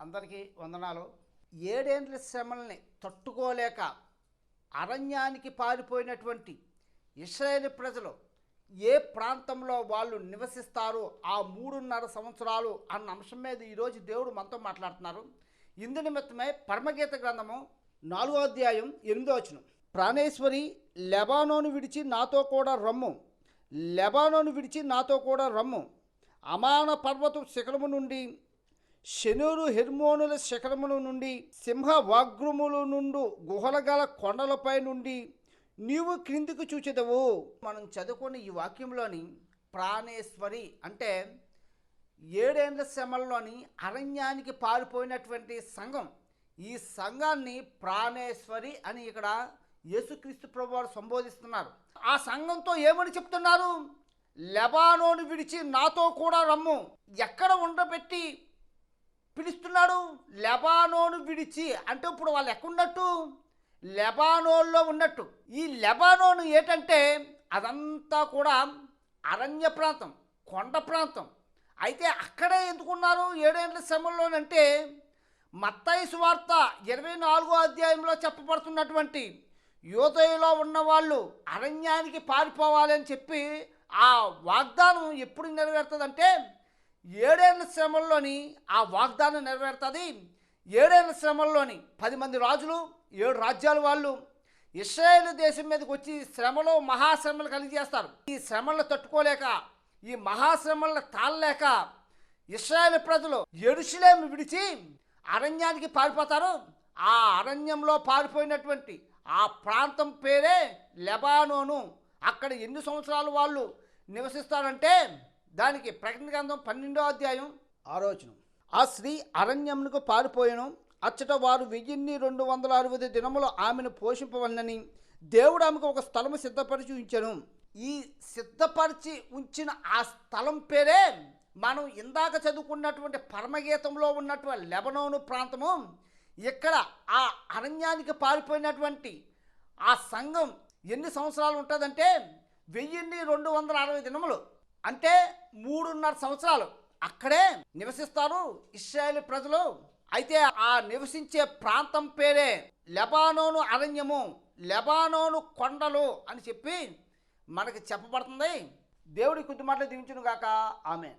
అందరికీ వందనాలు. ఏడేండ్ల శ్రమల్ని తట్టుకోలేక అరణ్యానికి పారిపోయినటువంటి ఇస్రాయేల్ ప్రజలు ఏ ప్రాంతంలో వాళ్ళు నివసిస్తారు ఆ మూడున్నర సంవత్సరాలు అన్న అంశం మీద ఈరోజు దేవుడు మనతో మాట్లాడుతున్నారు. ఇందు నిమిత్తమే పరమగీత గ్రంథము నాలుగో అధ్యాయం ఎనిమిదో వచనం. ప్రాణేశ్వరి లెబానోను విడిచి నాతో కూడా రమ్ము. లెబానోను విడిచి నాతో కూడా రమ్ము. అమాన పర్వతం శిఖరము నుండి శనురు హెర్మోనుల శిఖరముల నుండి సింహ వాగ్రుముల నుండి గుహల గల కొండలపై నుండి నీవు క్రిందికి చూచెదవు. మనం చదువుకున్న ఈ వాక్యంలోని ప్రాణేశ్వరి అంటే ఏడేండ్ల శ్రమల్లోని అరణ్యానికి పారిపోయినటువంటి సంఘం. ఈ సంఘాన్ని ప్రాణేశ్వరి అని ఇక్కడ యేసుక్రీస్తు ప్రభు వారు సంబోధిస్తున్నారు. ఆ సంఘంతో ఏమని చెప్తున్నారు? లెబానోను విడిచి నాతో కూడా రమ్ము. ఎక్కడ ఉండబెట్టి పిలుస్తున్నాడు. లెబానోను విడిచి అంటే ఇప్పుడు వాళ్ళు ఎక్కడున్నట్టు? లెబానోన్లో ఉన్నట్టు. ఈ లెబానోను ఏంటంటే అదంతా కూడా అరణ్య ప్రాంతం కొండ ప్రాంతం. అయితే అక్కడే ఎందుకున్నారు? ఏడేండ్ల శ్రమంలోనంటే మత్తయి సువార్త ఇరవై నాలుగో అధ్యాయంలో చెప్పబడుతున్నటువంటి యోదయలో ఉన్న వాళ్ళు అరణ్యానికి పారిపోవాలి అని చెప్పి ఆ వాగ్దానం ఎప్పుడు నెరవేరుతుందంటే ఏడేళ్ళ శ్రమంలోని ఆ వాగ్దానం నెరవేరుతుంది. ఏడేళ్ళ శ్రమంలోని పది మంది రాజులు ఏడు రాజ్యాల వాళ్ళు ఇస్రాయేల్ దేశం మీదకి వచ్చి శ్రమలో మహాశ్రమలు కలిగజేస్తారు ఈ శ్రమలను తట్టుకోలేక ఈ మహాశ్రమలను తాళలేక ఇస్రాయేల్ ప్రజలు ఎరుషులేం విడిచి అరణ్యానికి పారిపోతారు. ఆ అరణ్యంలో పారిపోయినటువంటి ఆ ప్రాంతం పేరే లెబానోను. అక్కడ ఎన్ని సంవత్సరాలు వాళ్ళు నివసిస్తారంటే దానికి ప్రకటన గ్రంథం పన్నెండో అధ్యాయం ఆలోచన ఆ స్త్రీ అరణ్యమునకు పారిపోయాను. అచ్చట వారు వెయ్యిన్ని రెండు వందల అరవై దినములు ఆమెను పోషింపవలనని దేవుడు ఆమెకు ఒక స్థలము సిద్ధపరిచి ఉంచాను. ఈ సిద్ధపరిచి ఉంచిన ఆ స్థలం పేరే మనం ఇందాక చదువుకున్నటువంటి పరమగీతంలో ఉన్నటువంటి లెబనోను ప్రాంతము. ఇక్కడ ఆ అరణ్యానికి పారిపోయినటువంటి ఆ సంఘం ఎన్ని సంవత్సరాలు ఉంటుందంటే వెయ్యిన్ని రెండు వందల అరవై దినములు. అంటే మూడున్నర సంవత్సరాలు అక్కడే నివసిస్తారు ఇస్రాయేల్ ప్రజలు. అయితే ఆ నివసించే ప్రాంతం పేరే లెబానోను అరణ్యము లెబానోను కొండలు అని చెప్పి మనకి చెప్పబడుతుంది. దేవుడి కొద్ది మాటలు దీవించును గాక. ఆమె